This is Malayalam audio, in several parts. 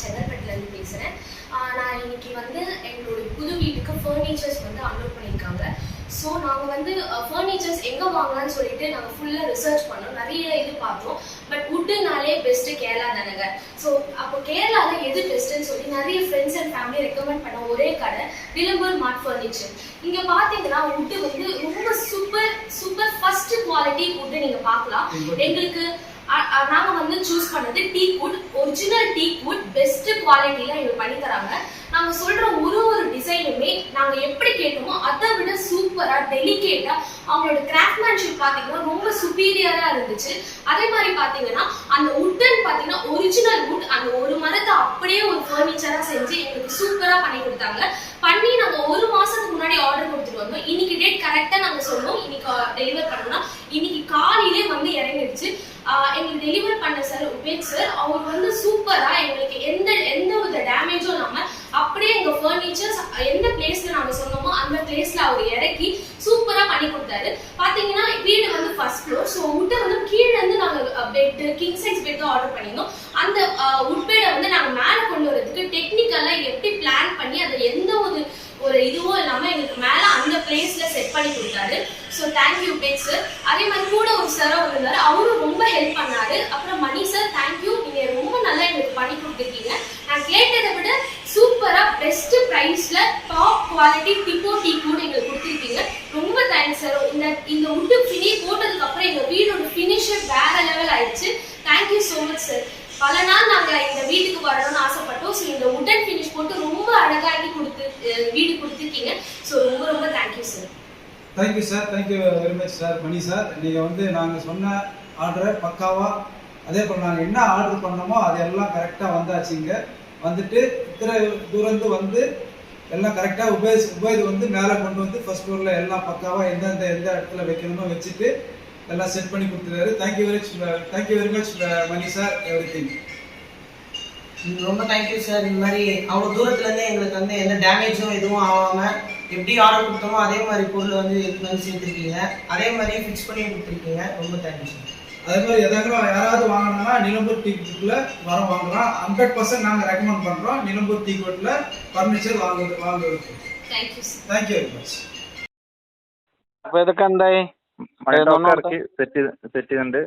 நான் செங்கல்பட்டுலேருந்து பேசுகிறேன் நான் இன்னைக்கு வந்து எங்களுடைய புது வீட்டுக்கு ஃபர்னிச்சர்ஸ் வந்து அன்லோட் பண்ணியிருக்காங்க. ஸோ நாங்கள் வந்து ஃபர்னிச்சர்ஸ் எங்கே வாங்கலாம்னு சொல்லிட்டு நாங்கள் ஃபுல்லாக ரிசர்ச் பண்ணோம். நிறைய இது பார்த்தோம். பட் வுட்டுனாலே பெஸ்ட்டு கேரளா தானேங்க. ஸோ அப்போ கேரளாவில் எது பெஸ்ட்டுன்னு சொல்லி நிறைய ஃப்ரெண்ட்ஸ் அண்ட் ஃபேமிலி ரெக்கமெண்ட் பண்ண ஒரே கடை நிலம்பூர் மார்ட் ஃபர்னிச்சர் இங்கே பார்த்தீங்கன்னா வுட்டு வந்து ரொம்ப super super first quality wood நீங்கள் பார்க்கலாம். எங்களுக்கு நாங்க வந்து சூஸ் பண்ணது teak wood original teak wood best குவாலிட்டியில எங்களுக்கு பண்ணி தராங்க. நாங்க சொல்ற ஒரு ஒரு டிசைனுமே நாங்க எப்படி கேட்டோமோ அதை விட சூப்பரா டெலிகேட்டா அவங்களோட கிராஃப்ட்மேன்ஷிப் பாத்தீங்கன்னா ரொம்ப சுப்பீரியரா இருந்துச்சு. அதே மாதிரி பாத்தீங்கன்னா அந்த உட்டன் பாத்தீங்கன்னா ஒரிஜினல் வுட் அந்த ஒரு மரத்தை அப்படியே ஒரு ஃபர்னிச்சரா செஞ்சு எங்களுக்கு சூப்பரா பண்ணி கொடுத்தாங்க. பண்ணி நாங்க ஒரு மாசத்துக்கு முன்னாடி ஆர்டர் கொடுத்துட்டு வந்தோம். இன்னைக்கு டேட் கரெக்டா நாங்க சொன்னோம். இன்னைக்கு டெலிவர் பண்ணோம்னா இன்னைக்கு காலையிலே வந்து இறங்கிடுச்சு. எங்களுக்கு டெலிவர் பண்ண சார் உபேக் சார் அவர் வந்து சூப்பரா எங்களுக்கு எந்த எந்த வித டேமேஜும் இல்லாம அப்படியே எங்க ஃபர்னிச்சர்ஸ் எந்த பிளேஸ்ல நாங்க சொன்னோமோ அந்த பிளேஸ்ல அவர் இறக்கி சூப்பரா பண்ணி கொடுத்தாரு. பாத்தீங்கன்னா வீடு வந்து ஃபர்ஸ்ட் ஃப்ளோர் ஸோ உட்டை வந்து கீழே இருந்து நாங்க bed king size bed order பண்ணியிருந்தோம். அந்த உட் வந்து நாங்க மேல கொண்டு வரதுக்கு டெக்னிக்கலா எப்படி பிளான் பண்ணி அதை எந்த ஒரு ஒரு இதுவும் இல்லாம எங்களுக்கு மேல அந்த பிளேஸ்ல செட் பண்ணி கொடுத்தாரு. ஸோ தேங்க்யூ பேக் சார் அதே மாதிரி கூட ஒரு சார் இருந்தார். அவரும் ரொம்ப ஹெல்ப் பண்ணாரு. அப்புறம் மணி சார் தேங்க்யூ நீங்க ரொம்ப நல்லா எங்களுக்கு பண்ணி கொடுத்துருக்கீங்க. நான் கேட்டதை விட சூப்பரா பெஸ்ட் ப்ரைஸில் டாப் குவாலிட்டி டிப்போ டீ கூட எங்களுக்கு கொடுத்துருக்கீங்க. ரொம்ப தேங்க்ஸ் சார் இந்த இந்த உட்டு ஃபினி போட்டதுக்கு அப்புறம் எங்க வீடோட ஃபினிஷர் வேற லெவல் ஆயிடுச்சு. Thank you so much sir பல நாள் நாங்கள் இந்த வீட்டுக்கு வரணும்னு ஆசைப்பட்டோம். ஸோ இந்த உட்டன் ஃபினிஷ் போட்டு ரொம்ப அழகாகி கொடுத்து வீடு கொடுத்துருக்கீங்க. ஸோ ரொம்ப ரொம்ப thank you sir thank you sir thank you very much sir Mani sir நீங்கள் வந்து நாங்கள் சொன்ன ஆர்டரை பக்காவாக அதே போல் நாங்கள் என்ன ஆர்டர் பண்ணோமோ அது எல்லாம் கரெக்டாக வந்தாச்சுங்க வந்துட்டு இத்தனை தூரந்து வந்து எல்லாம் கரெக்டாக உபேஸ் உபேது வந்து மேலே கொண்டு வந்து ஃபஸ்ட் ஃப்ளோரில் எல்லாம் பக்காவாக எந்தெந்த எந்த இடத்துல வைக்கணுமோ வச்சுட்டு எல்லாம் செட் பண்ணி கொடுத்துருக்காரு. Thank you very thank you very much Mani sir everything ரொம்ப தேங்க்யூ சார் இந்த மாதிரி அவ்வளோ தூரத்துலேருந்து எங்களுக்கு வந்து எந்த டேமேஜும் எதுவும் ஆகாமல் எப்படி ஆர்டர் கொடுத்தோமோ அதே மாதிரி பொருள் வந்து எடுத்து வந்து சேர்த்துருக்கீங்க அதே மாதிரி ஃபிக்ஸ் பண்ணி கொடுத்துருக்கீங்க ரொம்ப தேங்க்யூ சார் அதே மாதிரி எதாவது யாராவது வாங்கினா நிலம்பூர் டீ கோட்டில் வர வாங்கலாம் ஹண்ட்ரட் பர்சன்ட் நாங்கள் ரெக்கமெண்ட் பண்ணுறோம் நிலம்பூர் டீ கோட்டில் ஃபர்னிச்சர் வாங்குறது வாங்குறதுக்கு thank you sir thank you very much അപ്പൊ ഇതൊക്കെ എന്തായി മണിട്ടൊക്കെ ഏതൊന്നും ഇറക്കി സെറ്റ് സെറ്റ് ചെയ്തിട്ടുണ്ട്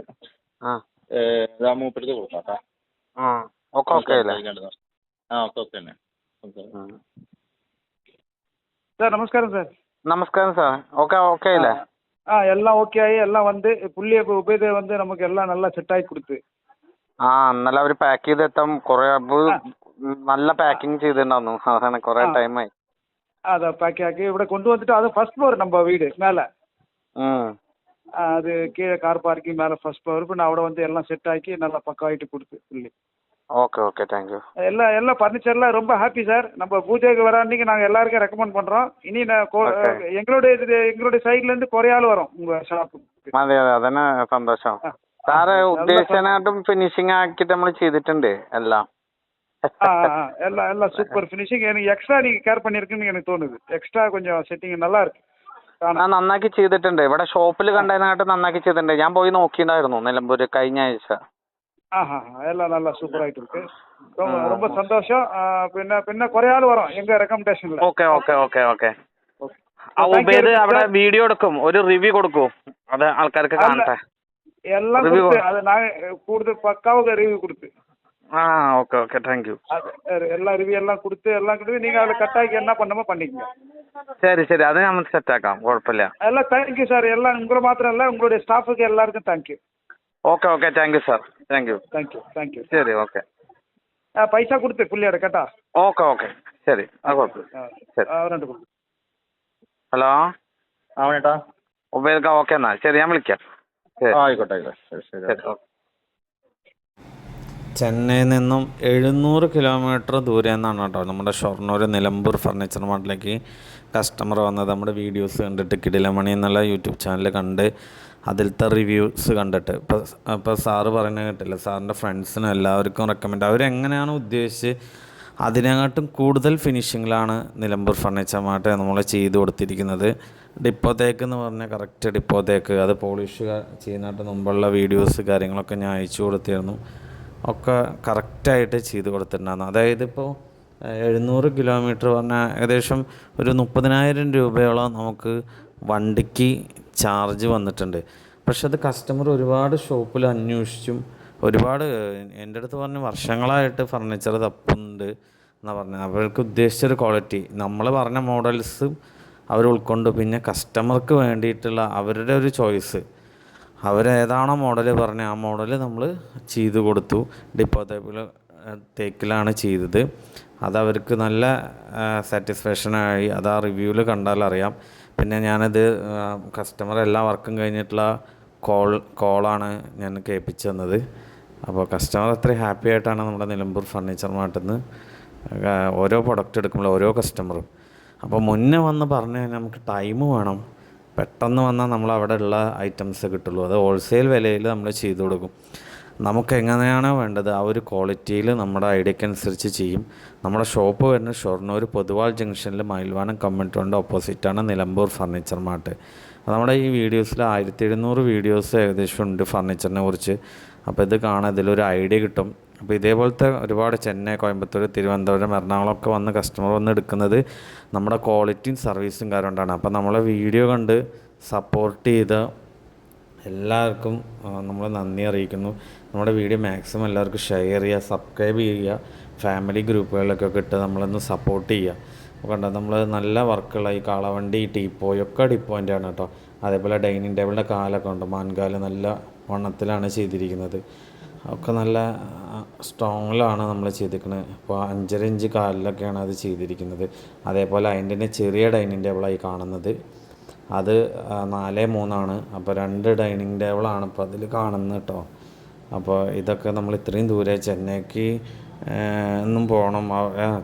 ആ ഇതാ മൂപ്പർക്ക് കൊടുക്കാം കേട്ടോ ആ ഒക്കെ ഓക്കെ അല്ലേ ആ ഓക്കെ ഓക്കെ തന്നെ ഓക്കെ ഉം. சார் நமஸ்காரம் சார் നമസ്കാരം സാർ ഒക്കെ ഓക്കെ അല്ലേ ஆ எல்லாம் ஓகே ஆகி எல்லாம் வந்து புள்ளிய உபயோக வந்து நமக்கு எல்லாம் நல்லா செட் ஆகி கொடுத்து ആ ഇന്നലെ അവര് പാക്ക് ചെയ്തെത്താൻ കുറെ അപ്പൊ നല്ല പാക്കിങ് ചെയ്തിട്ടുണ്ടായിരുന്നു അതാണ് കുറെ ആ. ടൈമായി அதை பேக் ஆக்கி ഇവിടെ கொண்டுவந்துட்டு அது ஃபர்ஸ்ட் ஃப்ளோர் நம்ம வீடு மேலே ഉം. அது கீழே கார் பார்க்கிங் மேலே ஃபர்ஸ்ட் ஃப்ளோர் இப்போ நான் അവിടെ வந்து எல்லாம் செட் ஆக்கி நல்லா பக்காவாயிட்டு கொடுத்து புள்ளி ഓക്കെ ஓகே தேங்க்யூ எல்லாம் எல்லாம் ஃபர்னிச்சர்லாம் ரொம்ப ஹாப்பி சார் நம்ம பூஜைக்கு வர அன்னைக்கு நாங்கள் எல்லாருக்கும் ரெக்கமெண்ட் பண்ணுறோம் இனி நான் கொ- Okay. எங்களுடைய இது எங்களுடைய சைட்லேருந்து குறையாள் வரும் உங்கள் ஷாப்புக்கு അതെ അതെ അതന്നെ സന്തോഷം ആ. സാറ് നല്ല ഉദ്ദേശിച്ചതിനായിട്ടും ഫിനിഷിംഗ് ആക്കിയിട്ട് നമ്മൾ ചെയ്തിട്ടുണ്ട് എല്ലാം ஆ ஆ, ஆ. எல்லாம் எல்லாம் சூப்பர் ஃபினிஷிங் எனக்கு எக்ஸ்ட்ரா நீங்கள் கேர் பண்ணியிருக்குன்னு எனக்கு தோணுது எக்ஸ்ட்ரா கொஞ்சம் செட்டிங் நல்லா இருக்கு ആ കാണാൻ നന്നാക്കി ചെയ്തിട്ടുണ്ട് ഇവിടെ ഷോപ്പിൽ കണ്ടതിനായിട്ട് നന്നാക്കി ചെയ്തിട്ടുണ്ട് ഞാൻ പോയി നോക്കിയിട്ടുണ്ടായിരുന്നു നിലമ്പൂര് കഴിഞ്ഞ ആഴ്ച ஆஹா எல்லாம் நல்லா சூப்பராயிட்டு இருக்கு ரொம்ப ஆ. ரொம்ப சந்தோஷம் ஆ, பின்ன பின்ன குறைய ஆள் வரும் எங்க ரெக்கமெண்டேஷன்ல okay okay okay okay okay. ആ Thank you Ubaid very much, അവിടെ sir. വീഡിയോ എടുക്കും ഒരു റിവ്യൂ കൊടുക്കൂ അത് ആൾക്കാർക്ക് അല്ല. കാണട്ടെ எல்லாம் Review கொடுத்து அது நான் கூடுதல் பக்காவுக்கு ரிவ்யூ கொடுத்து ആ ഓക്കെ ஓகே தேங்க் யூ அது எல்லா ரிவ்யூ எல்லாம் கொடுத்து எல்லாம் கொடுத்து நீங்க அதில் கட்டாக்கி என்ன பண்ணமோ பண்ணிக்கங்க ശരി ശരി അത് നമ്മൾ സെറ്റാക്കാം കുഴപ്പമില്ല எல்லாம் தேங்க்யூ சார் எல்லாம் உங்களை மாத்திரம் இல்லை உங்களுடைய ஸ்டாஃபுக்கு எல்லாருக்கும் thank you okay okay thank you sir thank you thank you thank you ശരി ഓക്കെ ആ പൈസ കൊടുത്ത് പുള്ളിയുടെ കേട്ടാ. ഓക്കെ ഓക്കെ ശരി അത് കുഴപ്പമില്ല. ശരി. ഹലോ ആ ചേട്ടാ ഉപയോഗിക്കാം ഓക്കെ എന്നാൽ ശരി ഞാൻ വിളിക്കാം. ആയിക്കോട്ടെ ആയിക്കോട്ടെ. ശരി ശരി ഓക്കെ. ചെന്നൈയിൽ നിന്നും എഴുന്നൂറ് കിലോമീറ്റർ ദൂരെ നിന്നാണ് കേട്ടോ നമ്മുടെ ഷൊർണൂർ നിലമ്പൂർ ഫർണിച്ചർ മാർട്ടിലേക്ക് കസ്റ്റമർ വന്നത്. നമ്മുടെ വീഡിയോസ് കണ്ടിട്ട് കിടിലമണി എന്നുള്ള യൂട്യൂബ് ചാനൽ കണ്ട് അതിലത്തെ റിവ്യൂസ് കണ്ടിട്ട്. ഇപ്പോൾ ഇപ്പോൾ സാറ് പറയുന്നത് കേട്ടില്ല സാറിന്റെ ഫ്രണ്ട്സിനും എല്ലാവർക്കും റെക്കമെൻഡ് അവരെങ്ങനെയാണ് ഉദ്ദേശിച്ച് അതിനെക്കാട്ടും കൂടുതൽ ഫിനിഷിങ്ങിലാണ് നിലമ്പൂർ ഫർണിച്ചർ മാർട്ട് നമ്മൾ ചെയ്ത് കൊടുത്തിരിക്കുന്നത്? ഡിപ്പോ തേക്ക് എന്ന് പറഞ്ഞാൽ കറക്റ്റ് ഡിപ്പോ തേക്ക് അത് പോളിഷ് ചെയ്യുന്നതായിട്ട് മുമ്പുള്ള വീഡിയോസ് കാര്യങ്ങളൊക്കെ ഞാൻ അയച്ചു കൊടുത്തിരുന്നു. ഒക്കെ കറക്റ്റായിട്ട് ചെയ്ത് കൊടുത്തിട്ടുണ്ടായിരുന്നു. അതായത് ഇപ്പോൾ എഴുന്നൂറ് കിലോമീറ്റർ പറഞ്ഞാൽ ഏകദേശം ഒരു മുപ്പതിനായിരം രൂപയോളം നമുക്ക് വണ്ടിക്ക് ചാർജ് വന്നിട്ടുണ്ട്. പക്ഷെ അത് കസ്റ്റമർ ഒരുപാട് ഷോപ്പിൽ അന്വേഷിച്ചും ഒരുപാട് എന്റെ അടുത്ത് പറഞ്ഞ് വർഷങ്ങളായിട്ട് ഫർണിച്ചർ തപ്പുന്നുണ്ട് എന്നാണ് പറഞ്ഞത്. അവർക്ക് ഉദ്ദേശിച്ചൊരു ക്വാളിറ്റി നമ്മൾ പറഞ്ഞ മോഡൽസ് അവർ ഉൾക്കൊണ്ട് പിന്നെ കസ്റ്റമർക്ക് വേണ്ടിയിട്ടുള്ള അവരുടെ ഒരു ചോയ്സ് അവരേതാണോ മോഡൽ പറഞ്ഞ ആ മോഡൽ നമ്മൾ ചെയ്തു കൊടുത്തു. ഡിപ്പോ തേപ്പിൽ തേക്കിലാണ് ചെയ്തത്. അതവർക്ക് നല്ല സാറ്റിസ്ഫാക്ഷനായി അത് ആ റിവ്യൂവിൽ കണ്ടാൽ അറിയാം പിന്നെ ഞാനത് കസ്റ്റമർ എല്ലാ വർക്കും കഴിഞ്ഞിട്ടുള്ള കോൾ കോളാണ് ഞാൻ കേൾപ്പിച്ചു തന്നത്. അപ്പോൾ കസ്റ്റമർ അത്രയും ഹാപ്പി ആയിട്ടാണ് നമ്മുടെ നിലമ്പൂർ ഫർണിച്ചർ മാർട്ടിൽ നിന്ന് ഓരോ പ്രൊഡക്റ്റ് എടുക്കുമ്പോൾ ഓരോ കസ്റ്റമറും അപ്പോൾ മുന്നേ വന്ന് പറഞ്ഞു കഴിഞ്ഞാൽ നമുക്ക് ടൈം വേണം. പെട്ടെന്ന് വന്നാൽ നമ്മൾ അവിടെ ഉള്ള ഐറ്റംസ് കിട്ടുള്ളൂ. അത് ഹോൾസെയിൽ വിലയിൽ നമ്മൾ ചെയ്തു കൊടുക്കും. നമുക്ക് എങ്ങനെയാണോ വേണ്ടത് ആ ഒരു ക്വാളിറ്റിയിൽ നമ്മുടെ ഐഡിയയ്ക്ക് അനുസരിച്ച് ചെയ്യും. നമ്മുടെ ഷോപ്പ് വരുന്നത് ഷൊർണൂർ പൊതുവാൾ ജംഗ്ഷനിൽ മയിൽവാനം കമ്മ്യൂണിറ്റി റോഡിന്റെ ഓപ്പോസിറ്റാണ് നിലമ്പൂർ ഫർണിച്ചർ മാർട്ട് നമ്മുടെ ഈ വീഡിയോസിൽ ആയിരത്തി എഴുന്നൂറ് വീഡിയോസ് ഏകദേശം ഉണ്ട് ഫർണിച്ചറിനെ കുറിച്ച്. അപ്പോൾ ഇത് കാണാൻ ഇതിലൊരു ഐഡിയ കിട്ടും. അപ്പോൾ ഇതേപോലത്തെ ഒരുപാട് ചെന്നൈ കോയമ്പത്തൂർ തിരുവനന്തപുരം എറണാകുളം ഒക്കെ വന്ന് കസ്റ്റമർ വന്ന് എടുക്കുന്നത് നമ്മുടെ ക്വാളിറ്റിയും സർവീസും കാര്യം കൊണ്ടാണ് അപ്പോൾ നമ്മളെ വീഡിയോ കണ്ട് സപ്പോർട്ട് ചെയ്ത എല്ലാവർക്കും നമ്മൾ നന്ദി അറിയിക്കുന്നു. നമ്മുടെ വീഡിയോ മാക്സിമം എല്ലാവർക്കും ഷെയർ ചെയ്യുക സബ്സ്ക്രൈബ് ചെയ്യുക ഫാമിലി ഗ്രൂപ്പുകളിലൊക്കെ ഇട്ട് നമ്മളൊന്ന് സപ്പോർട്ട് ചെയ്യുക. അപ്പോൾ കണ്ടോ നമ്മൾ നല്ല വർക്കുള്ള ഈ കാളവണ്ടി ടീപ്പോയി ഒക്കെ ഡിപ്പോയിന്റ് ആണ് കേട്ടോ. അതേപോലെ ഡൈനിങ് ടേബിളിന്റെ കാലൊക്കെ ഉണ്ട്. മാൻകാൽ നല്ല വണ്ണത്തിലാണ് ചെയ്തിരിക്കുന്നത്. ഒക്കെ നല്ല സ്ട്രോങ്ങിലാണ് നമ്മൾ ചെയ്തിരിക്കുന്നത് ഇപ്പോൾ അഞ്ചര ഇഞ്ച് കാലിലൊക്കെയാണ് അത് ചെയ്തിരിക്കുന്നത്. അതേപോലെ അതിന്റെ ചെറിയ ഡൈനിങ് ടേബിളായി കാണുന്നത്. അത് നാല് മൂന്നാണ്. അപ്പോൾ രണ്ട് ഡൈനിങ് ടേബിളാണ് ഇപ്പോൾ അതിൽ കാണുന്നത് കേട്ടോ അപ്പോൾ ഇതൊക്കെ നമ്മൾ ഇത്രയും ദൂരെ ചെന്നൈക്ക് എന്നും പോകണം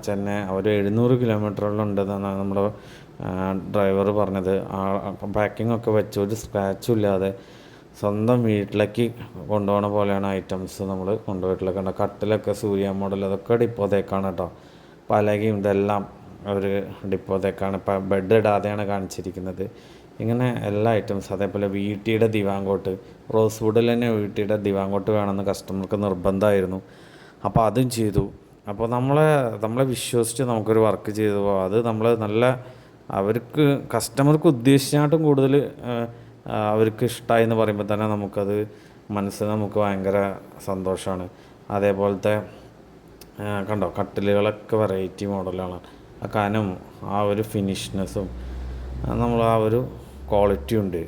ചെന്നൈ ഒരു എഴുന്നൂറ് കിലോമീറ്ററോളം ഉണ്ടെന്നാണ് നമ്മുടെ ഡ്രൈവർ പറഞ്ഞത്. പാക്കിംഗ് ഒക്കെ വെച്ച് ഒരു സ്ക്രാച്ചും ഇല്ലാതെ സ്വന്തം വീട്ടിലേക്ക് കൊണ്ടുപോകണ പോലെയാണ് ഐറ്റംസ് നമ്മൾ കൊണ്ടുപോയിട്ടുള്ളത്. കണ്ട കട്ടിലൊക്കെ സൂര്യ മോഡൽ അതൊക്കെ ഡിപ്പോതേക്കാണ് കേട്ടോ പലകയും ഇതെല്ലാം അവർ ഡിപ്പോതേക്കാണ് ഇപ്പം ബെഡ് ഇടാതെയാണ് കാണിച്ചിരിക്കുന്നത്. ഇങ്ങനെ എല്ലാ ഐറ്റംസ് അതേപോലെ വീട്ടിയുടെ ദിവാങ്കോട്ട് റോസ് വുഡിൽ തന്നെ വീട്ടിയുടെ ദിവാങ്കോട്ട് വേണമെന്ന് കസ്റ്റമർക്ക് നിർബന്ധമായിരുന്നു. അപ്പോൾ അതും ചെയ്തു. അപ്പോൾ നമ്മളെ നമ്മളെ വിശ്വസിച്ച് നമുക്കൊരു വർക്ക് ചെയ്തു. പോകാം അത് നമ്മൾ നല്ല അവർക്ക് കസ്റ്റമർക്ക് ഉദ്ദേശിച്ചാട്ടും കൂടുതൽ അവർക്ക് ഇഷ്ടമായി എന്ന് പറയുമ്പോൾ തന്നെ നമുക്കത് മനസ്സിന് നമുക്ക് ഭയങ്കര സന്തോഷമാണ് അതേപോലത്തെ കണ്ടോ കട്ടിലുകളൊക്കെ വെറൈറ്റി മോഡലാണ് ആ കനം ആ ഒരു ഫിനിഷ്നെസ്സും നമ്മൾ ആ ഒരു ക്വാളിറ്റി ഉണ്ട്.